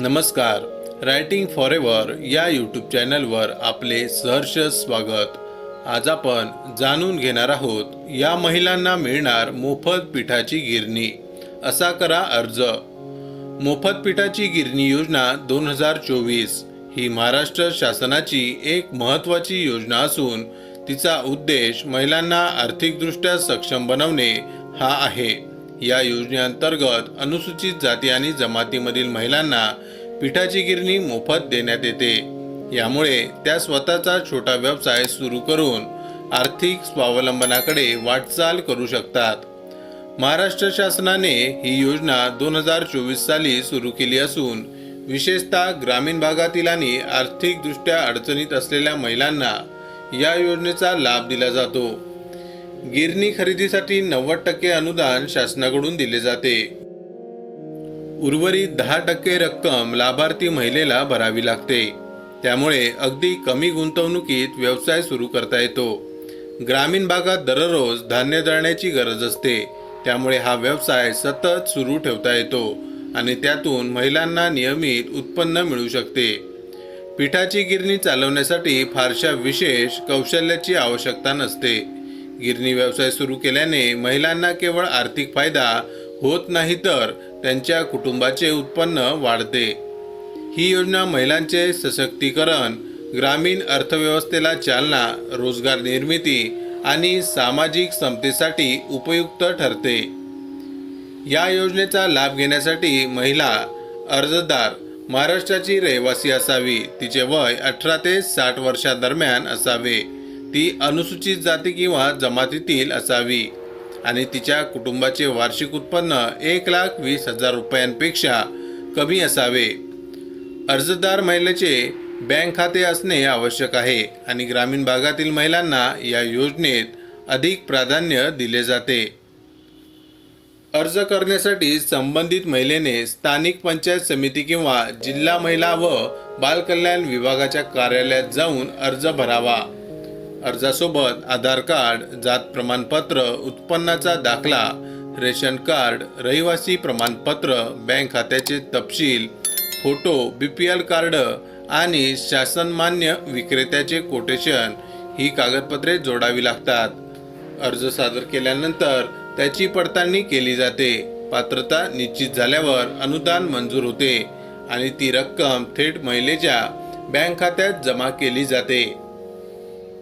नमस्कार. Writing for ever या YouTube चॅनलवर आपले सहर्ष स्वागत. आज आपण जाणून घेणार आहोत या महिलांना मिळणार मोफत पिठाची गिरणी. असा करा अर्ज. मोफत पिठाची गिरणी योजना दोन हजार चोवीस ही महाराष्ट्र शासनाची एक महत्त्वाची योजना असून तिचा उद्देश महिलांना आर्थिकदृष्ट्या सक्षम बनवणे हा आहे. या योजनेअंतर्गत अनुसूचित जाती आणि जमातीमधील महिलांना पिठाची गिरणी मोफत देण्यात येते. यामुळे त्या स्वतःचा छोटा व्यवसाय सुरू करून आर्थिक स्वावलंबनाकडे वाटचाल करू शकतात. महाराष्ट्र शासनाने ही योजना दोन हजार चोवीस साली सुरू केली असून विशेषतः ग्रामीण भागातील आणि आर्थिकदृष्ट्या अडचणीत असलेल्या महिलांना या योजनेचा लाभ दिला जातो. गिरणी खरेदीसाठी नव्वद टक्के अनुदान शासनाकडून दिले जाते. उर्वरित दहा टक्के रक्कम लाभार्थी महिलेला भरावी लागते. त्यामुळे अगदी कमी गुंतवणुकीत व्यवसाय सुरू करता येतो. ग्रामीण भागात दररोज धान्य दळण्याची गरज असते. त्यामुळे हा व्यवसाय सतत सुरू ठेवता येतो आणि त्यातून महिलांना नियमित उत्पन्न मिळू शकते. पिठाची गिरणी चालवण्यासाठी फारशा विशेष कौशल्याची आवश्यकता नसते. गिरणी व्यवसाय सुरू केल्याने महिलांना केवळ आर्थिक फायदा होत नाही तर त्यांच्या कुटुंबाचे उत्पन्न वाढते. ही योजना महिलांचे सशक्तीकरण ग्रामीण अर्थव्यवस्थेला चालना रोजगार निर्मिती आणि सामाजिक समतेसाठी उपयुक्त ठरते. या योजनेचा लाभ घेण्यासाठी महिला अर्जदार महाराष्ट्राची रहिवासी असावी तिचे वय अठरा ते साठ वर्षादरम्यान असावे. ती अनुसूचित जाती किंवा जमातीतील असावी. आणि तिच्या कुटुंबाचे वार्षिक उत्पन्न एक लाख वीस हजार रुपयांपेक्षा कमी असावे. अर्जदार महिलेचे बँक खाते असणे आवश्यक आहे आणि ग्रामीण भागातील महिलांना या योजनेत अधिक प्राधान्य दिले जाते. अर्ज करण्यासाठी संबंधित महिलेने स्थानिक पंचायत समिती किंवा जिल्हा महिला व बालकल्याण विभागाच्या कार्यालयात जाऊन अर्ज भरावा. अर्जासोबत आधार कार्ड जात प्रमाणपत्र उत्पन्नाचा दाखला रेशन कार्ड रहिवासी प्रमाणपत्र बँक खात्याचे तपशील photo B P L card आणि शासनमान्य विक्रेत्याचे कोटेशन ही कागदपत्रे जोडावी लागतात. अर्ज सादर केल्यानंतर त्याची पडताळणी केली जाते. पात्रता निश्चित झाल्यावर अनुदान मंजूर होते आणि ती रक्कम थेट महिलेच्या बँक खात्यात जमा केली जाते.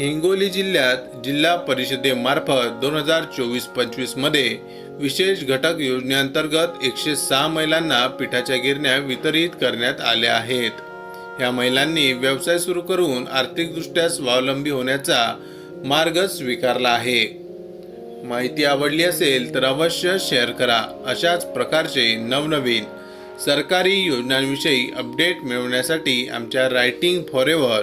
हिंगोली जिल्ह्यात जिल्हा परिषदेमार्फत दोन हजार चोवीस पंचवीसमध्ये विशेष घटक योजनेअंतर्गत एकशे सहा महिलांना पिठाच्या गिरण्या वितरित करण्यात आल्या आहेत. या महिलांनी व्यवसाय सुरू करून आर्थिकदृष्ट्या स्वावलंबी होण्याचा मार्ग स्वीकारला आहे. माहिती आवडली असेल तर अवश्य शेअर करा. अशाच प्रकारचे नवनवीन सरकारी योजनांविषयी अपडेट मिळवण्यासाठी आमच्या रायटिंग फॉर एव्हर